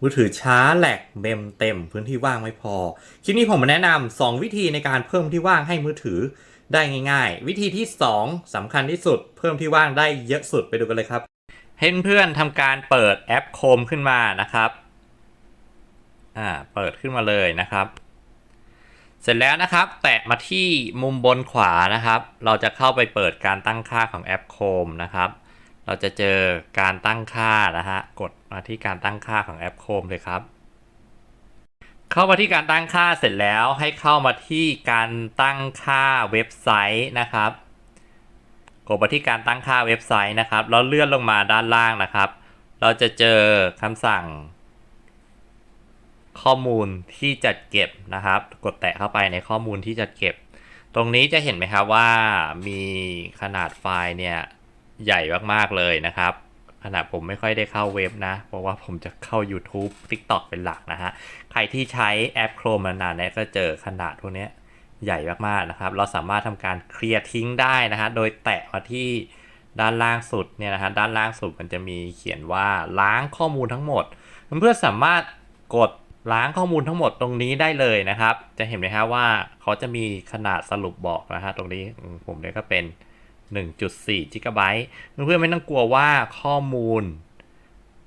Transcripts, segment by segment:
มือถือช้าแหลกเมมเต็ม พื้นที่ว่างไม่พอ คลิปนี้ผมมาแนะนำ2วิธีในการเพิ่มที่ว่างให้มือถือได้ง่ายๆ วิธีที่ 2สำคัญที่สุด เพิ่มที่ว่างได้เยอะสุดไปดูกันเลยครับให้เพื่อนๆทำการเปิดแอปโคมขึ้นมานะครับอ่าเปิดขึ้นมาเลยนะครับ เสร็จแล้วนะครับ แตะมาที่มุมบนขวานะครับ เราจะเข้าไปเปิดการตั้งค่าของแอปโคมนะครับ เราจะเจอการตั้งค่านะฮะ กดมาที่การตั้งค่าของแอปโคมเลยครับ เข้ามาที่การตั้งค่าเสร็จแล้วให้เข้ามาที่การตั้งค่าเว็บไซต์นะครับ กดมาที่การตั้งค่าเว็บไซต์นะครับ แล้วเลื่อนลงมาด้านล่างนะครับ เราจะเจอคำสั่ง ข้อมูลที่จัดเก็บนะครับ กดแตะเข้าไปในข้อมูลที่จัดเก็บ ตรงนี้จะเห็นไหมครับว่ามีขนาดไฟล์เนี่ย ใหญ่มากๆเลยนะครับขนาดผมไม่ค่อยได้เข้าเว็บนะ เพราะว่าผมจะเข้า YouTube TikTok เป็นหลักนะฮะ ใครที่ใช้แอป Chrome มานานเนี่ยก็เจอขนาดพวกนี้ใหญ่มากๆนะครับ เราสามารถทำการเคลียร์ทิ้งได้นะฮะ โดยแตะมาที่ด้านล่างสุดเนี่ยนะฮะ ด้านล่างสุดมันจะมีเขียนว่าล้างข้อมูลทั้งหมด เพื่อนๆสามารถกดล้างข้อมูลทั้งหมดตรงนี้ได้เลยนะครับ จะเห็นไหมครับว่าเขาจะมีขนาดสรุปบอกนะฮะตรงนี้ผมเนี่ยก็เป็น 1.4 g b เพื่อนๆไม่ต้องกลัวว่าข้อมูล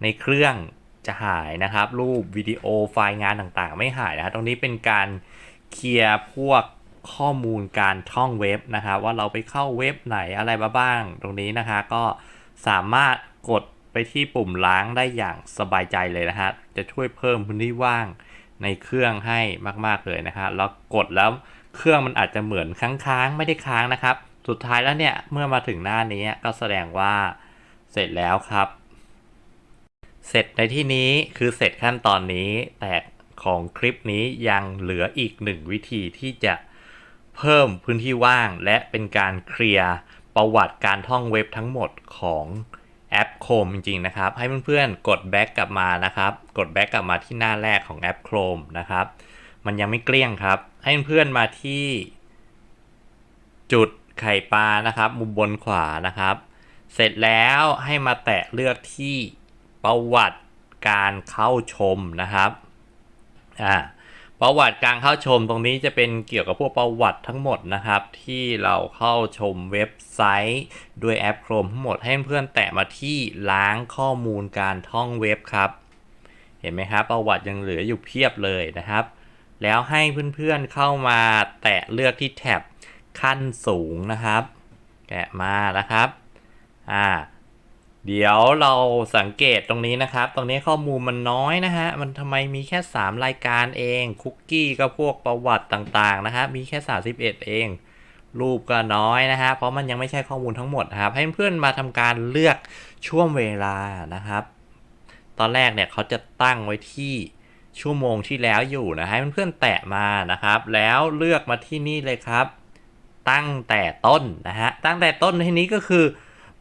ในเครื่องจะหายนะครับ รูปวิดีโอไฟล์งานต่างๆ ไม่หายนะฮะตรงนี้เป็นการเคลียร์พวกข้อมูลการท่องเว็บนะครับ ว่าเราไปเข้าเว็บไหนอะไรมาบ้าง ตรงนี้นะคะก็สามารถกดไปที่ปุ่มล้างได้อย่างสบายใจเลยนะฮะจะช่วยเพิ่มพื้นที่ว่างในเครื่องให้มากๆเลยนะฮะแล้วกดแล้วเครื่องมันอาจจะเหมือนค้างๆ ไม่ได้ค้างนะครับ สุดท้ายแล้วเนี่ย เมื่อมาถึงหน้านี้ก็แสดงว่าเสร็จแล้วครับ เสร็จในที่นี้คือเสร็จขั้นตอนนี้ แต่ของคลิปนี้ยังเหลืออีกหนึ่งวิธีที่จะเพิ่มพื้นที่ว่างและเป็นการเคลียร์ประวัติการท่องเว็บทั้งหมดของแอป Chrome จริง ๆ นะครับ ให้เพื่อนๆ กดแบ็กกลับมานะครับ กดแบ็กกลับมาที่หน้าแรกของแอป Chrome นะครับ มันยังไม่เกลี้ยงครับ ให้เพื่อนๆ มาที่จุด ไข่ปลานะครับ มุมบนขวานะครับ เสร็จแล้วให้มาแตะเลือกที่ประวัติการเข้าชมนะครับอ่าประวัติการเข้าชมตรงนี้จะเป็นเกี่ยวกับพวกประวัติทั้งหมดนะครับ ที่เราเข้าชมเว็บไซต์ด้วยแอป Chrome ทั้งหมดให้เพื่อนแตะมาที่ล้างข้อมูลการท่องเว็บครับ เห็นไหมครับ ประวัติยังเหลืออยู่เพียบเลยนะครับ แล้วให้เพื่อนๆเข้ามาแตะเลือกที่แท็บ ขั้นสูงนะครับ แกะมานะครับอ่าเดี๋ยวเราสังเกตตรงนี้นะครับ ตรงนี้ข้อมูลมันน้อยนะฮะ มันทำไมมีแค่ 3 รายการเอง คุกกี้ก็พวกประวัติต่างๆนะฮะ มีแค่ 31 เอง รูปก็น้อยนะฮะ เพราะมันยังไม่ใช่ข้อมูลทั้งหมดครับ ให้เพื่อนมาทำการเลือกช่วงเวลานะครับ ตอนแรกเนี่ยเขาจะตั้งไว้ที่ชั่วโมงที่แล้วอยู่นะให้เพื่อนๆแตะมานะครับ แล้วเลือกมาที่นี่เลยครับ ตั้งแต่ต้นนะฮะ ตั้งแต่ต้นที่นี้ก็คือ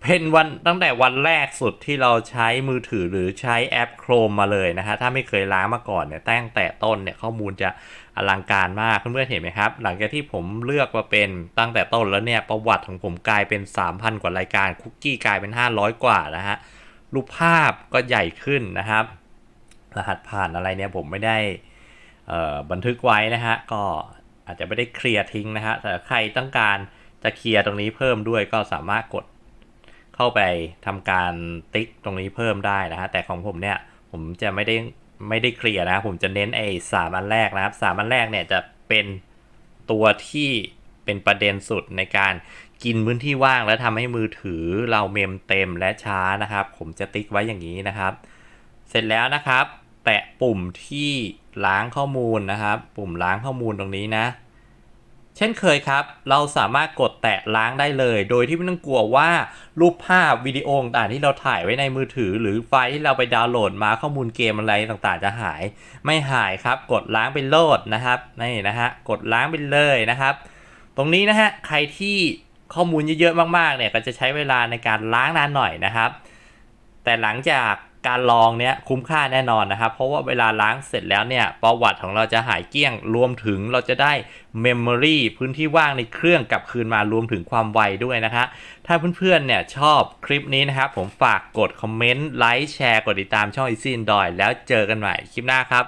เป็นวันตั้งแต่วันแรกสุดที่เราใช้มือถือหรือใช้แอป Chrome มาเลยนะฮะ ถ้าไม่เคยล้างมาก่อนเนี่ยตั้งแต่ต้นเนี่ยข้อมูลจะอลังการมากเพื่อนๆเห็นไหมครับ หลังจากที่ผมเลือกมาเป็นตั้งแต่ต้นแล้วเนี่ยประวัติของผมกลายเป็น 3,000 กว่ารายการคุกกี้กลายเป็น 500 กว่านะฮะรูปภาพก็ใหญ่ขึ้นนะครับ รหัสผ่านอะไรเนี่ยผมไม่ได้บันทึกไว้นะฮะก็ อาจจะไม่ได้เคลียร์ทิ้งนะฮะแต่ใครต้องการจะเคลียร์ตรงนี้เพิ่มด้วยก็สามารถกดเข้าไปทำการติ๊กตรงนี้เพิ่มได้นะฮะแต่ของผมเนี่ยผมจะไม่ได้ไม่ได้เคลียร์นะผมจะเน้นไอ้สามอันแรกนะครับสามอันแรกเนี่ยจะเป็นตัวที่เป็นประเด็นสุดในการกินพื้นที่ว่างและทำให้มือถือเราเมมเต็มและช้านะครับ ผมจะติ๊กไว้อย่างนี้นะครับ เสร็จแล้วนะครับ แตะปุ่มที่ ล้างข้อมูลนะครับ ปุ่มล้างข้อมูลตรงนี้นะ เช่นเคยครับ เราสามารถกดแตะล้างได้เลย โดยที่ไม่ต้องกลัวว่ารูปภาพวิดีโอต่างๆที่เราถ่ายไว้ในมือถือ หรือไฟล์ที่เราไปดาวน์โหลดมาข้อมูลเกมอะไรต่างๆ จะหาย ไม่หายครับ กดล้างไปโหลดนะครับนี่นะฮะกดล้างไปเลยนะครับ ตรงนี้นะฮะใครที่ข้อมูลเยอะๆมากๆเนี่ยก็จะใช้เวลาในการล้างนานหน่อยนะครับ แต่หลังจาก การลองเนี้ยคุ้มค่าแน่นอนนะครับ เพราะว่าเวลาล้างเสร็จแล้วเนี่ยประวัติของเราจะหายเกลี้ยง รวมถึงเราจะได้เมมโมรีพื้นที่ว่างในเครื่องกลับคืนมารวมถึงความไวด้วยนะคะ ถ้าเพื่อนๆเนี่ยชอบคลิปนี้นะครับ ผมฝากกดคอมเมนต์ไลค์แชร์กดติดตามช่อง Easy Android แล้วเจอกันใหม่คลิปหน้าครับ